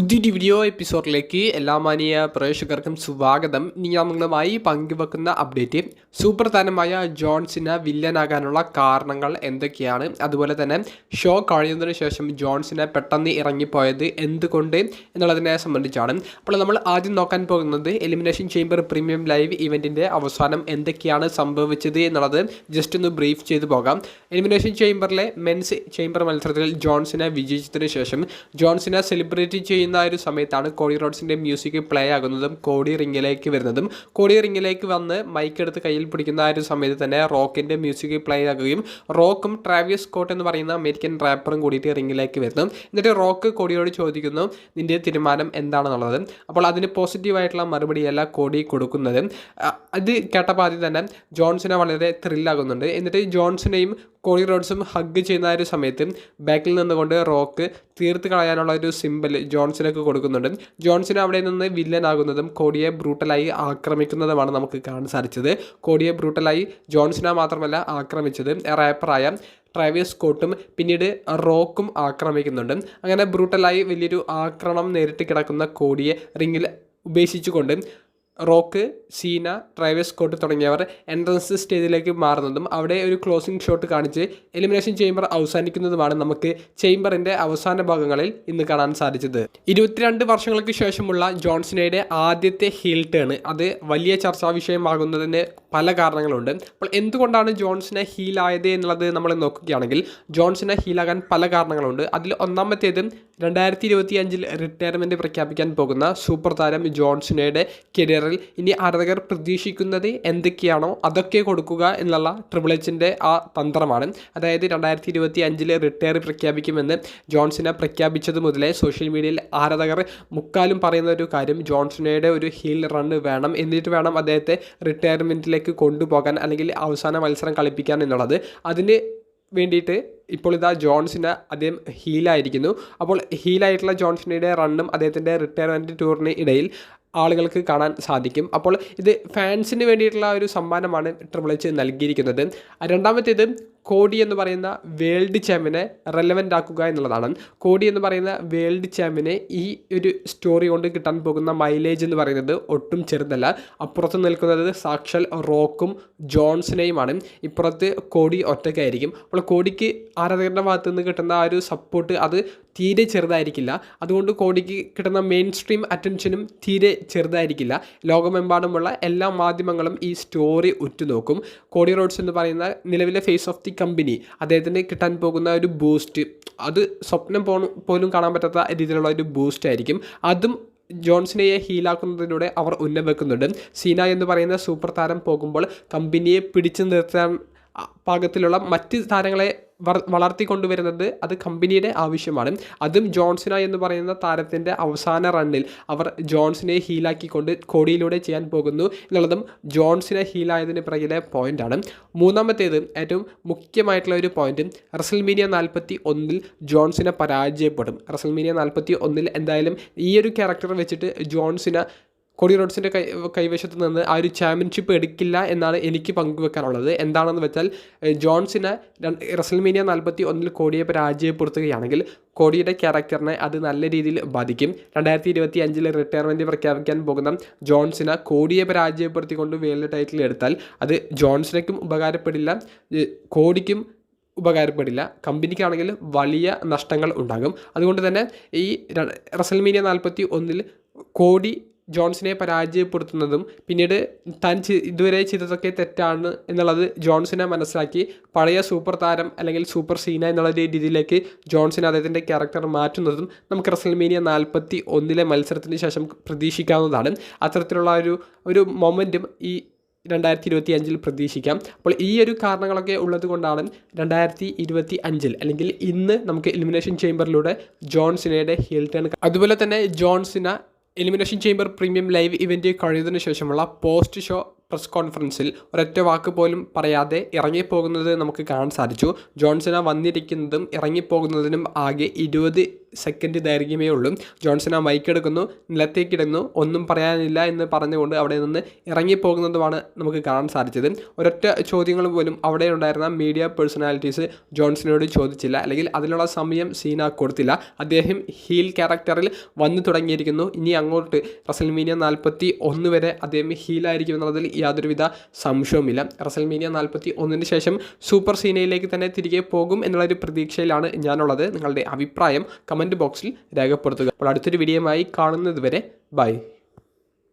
പുതിയൊരു വീഡിയോ എപ്പിസോഡിലേക്ക് എല്ലാ മാനിയ പ്രേക്ഷകർക്കും സ്വാഗതം. നിങ്ങളുമായി പങ്കുവെക്കുന്ന അപ്ഡേറ്റ് സൂപ്പർ താരമായ ജോൺസിന് വില്ലനാകാനുള്ള കാരണങ്ങൾ എന്തൊക്കെയാണ്? അതുപോലെ തന്നെ ഷോ കഴിയുന്നതിന് ശേഷം ജോൺസിനെ പെട്ടെന്ന് ഇറങ്ങിപ്പോയത് എന്തുകൊണ്ട് എന്നുള്ളതിനെ സംബന്ധിച്ചാണ്. അപ്പോൾ നമ്മൾ ആദ്യം നോക്കാൻ പോകുന്നത് എലിമിനേഷൻ ചേംബർ പ്രീമിയം ലൈവ് ഇവന്റിന്റെ അവസാനം എന്തൊക്കെയാണ് സംഭവിച്ചത് എന്നുള്ളത് ജസ്റ്റ് ഒന്ന് ബ്രീഫ് ചെയ്തു പോകാം. എലിമിനേഷൻ ചേംബറിലെ മെൻസ് ചേംബർ മത്സരത്തിൽ ജോൺസിനെ വിജയിച്ചതിന് ശേഷം ജോൺസിനെ സെലിബ്രേറ്റ് ചെയ്യുന്ന ആ ഒരു സമയത്താണ് കോഡി റോഡ്സിന്റെ മ്യൂസിക് പ്ലേ ആകുന്നതും കോഡി റിങ്ങിലേക്ക് വരുന്നതും. കോഡി റിങ്ങിലേക്ക് വന്ന് മൈക്ക് എടുത്ത് കയ്യിൽ പിടിക്കുന്ന ഒരു സമയത്ത് തന്നെ റോക്കിന്റെ മ്യൂസിക് പ്ലേ ആകുകയും റോക്കും ട്രാവിയസ് സ്കോട്ട് എന്ന് പറയുന്ന അമേരിക്കൻ റാപ്പറും കൂടിയിട്ട് റിങ്ങിലേക്ക് വരുന്നു. എന്നിട്ട് റോക്ക് കോടിയോട് ചോദിക്കുന്നു നിന്റെ തീരുമാനം എന്താണെന്നുള്ളത്? അപ്പോൾ അതിന് പോസിറ്റീവായിട്ടുള്ള മറുപടിയല്ല കോടി കൊടുക്കുന്നത്. അത് കേട്ടപ്പോൾ ആദ്യം തന്നെ ജോൺസിനെ വളരെ ത്രില്ലാകുന്നുണ്ട് എന്നിട്ട് ജോൺസിനെയും കോഡി റോഡ്സും ഹഗ് ചെയ്യുന്ന ഒരു സമയത്ത് ബാക്കിൽ നിന്നുകൊണ്ട് റോക്ക് തീർത്ത് കളയാനുള്ള ഒരു സിമ്പിൾ ജോൺസിനൊക്കെ കൊടുക്കുന്നുണ്ട്. ജോൺസിന് അവിടെ നിന്ന് വില്ലനാകുന്നതും കോടിയെ ബ്രൂട്ടലായി ആക്രമിക്കുന്നതുമാണ് നമുക്ക് കാണാൻ സാധിച്ചത്. കോടിയെ ബ്രൂട്ടലായി ജോൺസിനെ മാത്രമല്ല ആക്രമിച്ചത്. റാപ്പറായ ട്രാവിയസ് സ്കോട്ടും പിന്നീട് റോക്കും ആക്രമിക്കുന്നുണ്ട്. അങ്ങനെ ബ്രൂട്ടലായി വലിയൊരു ആക്രമണം നേരിട്ട് കിടക്കുന്ന കോടിയെ റിങ്ങിൽ ഉപേക്ഷിച്ചുകൊണ്ട് റോക്ക് സീന ട്രൈവേസ് സ്കോട്ട് തുടങ്ങിയവർ എൻട്രൻസ് സ്റ്റേജിലേക്ക് മാറുന്നതും അവിടെ ഒരു ക്ലോസിംഗ് ഷോട്ട് കാണിച്ച് എലിമിനേഷൻ ചേംബർ അവസാനിക്കുന്നതുമാണ് നമുക്ക് ചേംബറിന്റെ അവസാന ഭാഗങ്ങളിൽ ഇന്ന് കാണാൻ സാധിച്ചത്. ഇരുപത്തിരണ്ട് വർഷങ്ങൾക്ക് ശേഷമുള്ള ജോൺസിനയുടെ ആദ്യത്തെ ഹീൽ ടേൺ അത് വലിയ ചർച്ചാ വിഷയമാകുന്നതിന് പല കാരണങ്ങളുണ്ട്. അപ്പോൾ എന്തുകൊണ്ടാണ് ജോൺസിനെ ഹീലായത് എന്നുള്ളത് നമ്മൾ നോക്കുകയാണെങ്കിൽ ജോൺസിനെ ഹീലാകാൻ പല കാരണങ്ങളുണ്ട്. അതിൽ ഒന്നാമത്തേത് രണ്ടായിരത്തി ഇരുപത്തി അഞ്ചിൽ റിട്ടയർമെന്റ് പ്രഖ്യാപിക്കാൻ പോകുന്ന സൂപ്പർ താരം ജോൺസിനയുടെ കരിയറിൽ ഇനി ആരാധകർ പ്രതീക്ഷിക്കുന്നത് എന്തൊക്കെയാണോ അതൊക്കെ കൊടുക്കുക എന്നുള്ള ട്രിപ്പിൾ എച്ചിന്റെ ആ തന്ത്രമാണ്. അതായത് രണ്ടായിരത്തി ഇരുപത്തി അഞ്ചിൽ റിട്ടയർ പ്രഖ്യാപിക്കുമെന്ന് ജോൺസിനെ പ്രഖ്യാപിച്ചത് മുതലേ സോഷ്യൽ മീഡിയയിൽ ആരാധകർ മുക്കാലും പറയുന്ന ഒരു കാര്യം ജോൺസണയുടെ ഒരു ഹീൽ റൺ വേണം എന്നിട്ട് വേണം അദ്ദേഹത്തെ റിട്ടയർമെന്റിലേക്ക് കൊണ്ടുപോകാൻ അല്ലെങ്കിൽ അവസാന മത്സരം കളിപ്പിക്കാൻ എന്നുള്ളത്. അതിന് വേണ്ടിയിട്ട് ഇപ്പോൾ ഇതാ ജോൺസിന് അദ്ദേഹം ഹീലായിരിക്കുന്നു. അപ്പോൾ ഹീലായിട്ടുള്ള ജോൺസിനയുടെ റണ്ണും അദ്ദേഹത്തിന്റെ റിട്ടയർമെന്റ് ടൂറിന് ഇടയിൽ ആളുകൾക്ക് കാണാൻ സാധിക്കും. അപ്പോൾ ഇത് ഫാൻസിന് വേണ്ടിയിട്ടുള്ള ഒരു സമ്മാനമാണ് ട്രിപ്പിൾ എച്ച് നൽകിയിരിക്കുന്നത്. രണ്ടാമത്തേത് കോടി എന്ന് പറയുന്ന വേൾഡ് ചാമ്പ്യനെ റെലവന്റ് ആക്കുക എന്നുള്ളതാണ്. കോടി എന്ന് പറയുന്ന വേൾഡ് ചാമ്പ്യനെ ഈ ഒരു സ്റ്റോറി കൊണ്ട് കിട്ടാൻ പോകുന്ന മൈലേജ് എന്ന് പറയുന്നത് ഒട്ടും ചെറുതല്ല. അപ്പുറത്ത് നിൽക്കുന്നത് സാക്ഷൽ റോക്കും ജോൺസിനെയുമാണ്. ഇപ്പുറത്ത് കോടി ഒറ്റയ്ക്കായിരിക്കും. അപ്പോൾ കോടിക്ക് ആരാധകരുടെ ഭാഗത്ത് നിന്ന് കിട്ടുന്ന ആ ഒരു സപ്പോർട്ട് അത് തീരെ ചെറുതായിരിക്കില്ല. അതുകൊണ്ട് കോടിക്ക് കിട്ടുന്ന മെയിൻ സ്ട്രീം അറ്റൻഷനും തീരെ ചെറുതായിരിക്കില്ല. ലോകമെമ്പാടുമുള്ള എല്ലാ മാധ്യമങ്ങളും ഈ സ്റ്റോറി ഉറ്റുനോക്കും. കോടി റോഡ്സ് എന്ന് പറയുന്ന നിലവിലെ ഫേസ് ഓഫ് ദി കമ്പനി അദ്ദേഹത്തിന് കിട്ടാൻ പോകുന്ന ഒരു ബൂസ്റ്റ് അത് സ്വപ്നം പോ പോലും കാണാൻ പറ്റാത്ത രീതിയിലുള്ള ഒരു ബൂസ്റ്റ് ആയിരിക്കും. അതും ജോൺസിനെയെ ഹീലാക്കുന്നതിലൂടെ അവർ ഉന്നം വെക്കുന്നുണ്ട് സീന എന്ന് പറയുന്ന സൂപ്പർ താരം പോകുമ്പോൾ കമ്പനിയെ പിടിച്ചു നിർത്താൻ പാകത്തിലുള്ള മറ്റ് താരങ്ങളെ വളർത്തിക്കൊണ്ടുവരുന്നത് അത് കമ്പനിയുടെ ആവശ്യമാണ്. അതും ജോൺസിന എന്ന് പറയുന്ന താരത്തിന്റെ അവസാന റണ്ണിൽ അവർ ജോൺസിനെ ഹീലാക്കിക്കൊണ്ട് കോടിയിലൂടെ ചെയ്യാൻ പോകുന്നു എന്നുള്ളതും ജോൺസിനെ ഹീലായതിന് പിറകിലെ പോയിന്റാണ് മൂന്നാമത്തേത് ഏറ്റവും മുഖ്യമായിട്ടുള്ള ഒരു പോയിന്റ് റസൽമീനിയ നാൽപ്പത്തി ഒന്നിൽ ജോൺസിനെ പരാജയപ്പെടും. റസൽമീനിയ നാൽപ്പത്തി ഒന്നിൽ എന്തായാലും ഈ ഒരു ക്യാരക്ടർ വെച്ചിട്ട് ജോൺസിന കോടി റോഡ്സിന്റെ കൈ കൈവശത്ത് നിന്ന് ആ ഒരു ചാമ്പ്യൻഷിപ്പ് എടുക്കില്ല എന്നാണ് എനിക്ക് പങ്കുവെക്കാനുള്ളത്. എന്താണെന്ന് വെച്ചാൽ ജോൺസിന് റസൽമീനിയ നാൽപ്പത്തി ഒന്നിൽ കോടിയെ പരാജയപ്പെടുത്തുകയാണെങ്കിൽ കോടിയുടെ ക്യാരക്ടറിനെ അത് നല്ല രീതിയിൽ ബാധിക്കും. രണ്ടായിരത്തി ഇരുപത്തി അഞ്ചിൽ റിട്ടയർമെന്റ് പ്രഖ്യാപിക്കാൻ പോകുന്ന ജോൺസിന് കോടിയെ പരാജയപ്പെടുത്തിക്കൊണ്ട് വേൾഡ് ടൈറ്റിൽ എടുത്താൽ അത് ജോൺസിനേക്കും ഉപകാരപ്പെടില്ല കോടിക്കും ഉപകാരപ്പെടില്ല. കമ്പനിക്കാണെങ്കിൽ വലിയ നഷ്ടങ്ങൾ ഉണ്ടാകും. അതുകൊണ്ട് തന്നെ ഈ റസൽമീനിയ നാൽപ്പത്തി ഒന്നിൽ കോടി ജോൺസിനെ പരാജയപ്പെടുത്തുന്നതും പിന്നീട് താൻ ഇതുവരെ ചെയ്തതൊക്കെ തെറ്റാണ് എന്നുള്ളത് ജോൺസിനെ മനസ്സിലാക്കി പഴയ സൂപ്പർ താരം അല്ലെങ്കിൽ സൂപ്പർ സീന എന്നുള്ള രീതിയിലേക്ക് ജോൺസിനെ അദ്ദേഹത്തിന്റെ ക്യാരക്ടർ മാറ്റുന്നതും നമുക്ക് റസൽമീനിയ നാൽപ്പത്തി ഒന്നിലെ മത്സരത്തിന് ശേഷം പ്രതീക്ഷിക്കാവുന്നതാണ്. അത്തരത്തിലുള്ള ഒരു ഒരു മൊമെന്റും ഈ രണ്ടായിരത്തി ഇരുപത്തി അഞ്ചിൽ പ്രതീക്ഷിക്കാം. അപ്പോൾ ഈ ഒരു കാരണങ്ങളൊക്കെ ഉള്ളത് കൊണ്ടാണ് രണ്ടായിരത്തി ഇരുപത്തി അഞ്ചിൽ അല്ലെങ്കിൽ ഇന്ന് നമുക്ക് എലിമിനേഷൻ ചേംബറിലൂടെ ജോൺസിനയുടെ ഹീൽ ടേൺ അതുപോലെ തന്നെ John Cena elimination chamber premium live event കഴിയുന്നതിന് ശേഷമുള്ള പോസ്റ്റ് ഷോ പ്രസ് കോൺഫറൻസിൽ ഒരൊറ്റ വാക്ക് പോലും പറയാതെ ഇറങ്ങിപ്പോകുന്നത് നമുക്ക് കാണാൻ സാധിച്ചു. ജോൺസന വന്നിരിക്കുന്നതും ഇറങ്ങിപ്പോകുന്നതിനും ആകെ ഇരുപത് സെക്കൻഡ് ദൈർഘ്യമേ ഉള്ളൂ. ജോൺസൺ ആ മൈക്ക് എടുക്കുന്നു നിലത്തേക്കിടുന്നു ഒന്നും പറയാനില്ല എന്ന് പറഞ്ഞുകൊണ്ട് അവിടെ നിന്ന് ഇറങ്ങിപ്പോകുന്നതുമാണ് നമുക്ക് കാണാൻ സാധിച്ചത്. ഒരൊറ്റ ചോദ്യങ്ങൾ പോലും അവിടെ ഉണ്ടായിരുന്ന മീഡിയ പേഴ്സണാലിറ്റീസ് ജോൺസണിനോട് ചോദിച്ചില്ല. അല്ലെങ്കിൽ അതിനുള്ള സമയം സീന കൊടുത്തില്ല. അദ്ദേഹം ഹീൽ ക്യാരക്ടറിൽ വന്നു തുടങ്ങിയിരിക്കുന്നു. ഇനി അങ്ങോട്ട് റസൽമീനിയ നാൽപ്പത്തി ഒന്ന് വരെ അദ്ദേഹം ഹീലായിരിക്കും എന്നുള്ളതിൽ യാതൊരുവിധ സംശയവുമില്ല. റസൽമീനിയ നാൽപ്പത്തി ഒന്നിന് ശേഷം സൂപ്പർ സീനയിലേക്ക് തന്നെ തിരികെ പോകും എന്നുള്ളൊരു പ്രതീക്ഷയിലാണ് ഞാനുള്ളത്. നിങ്ങളുടെ അഭിപ്രായം കമന്റ് ബോക്സിൽ രേഖപ്പെടുത്തുക. അപ്പോൾ അടുത്തൊരു വീഡിയോയുമായി കാണുന്നത് വരെ ബൈ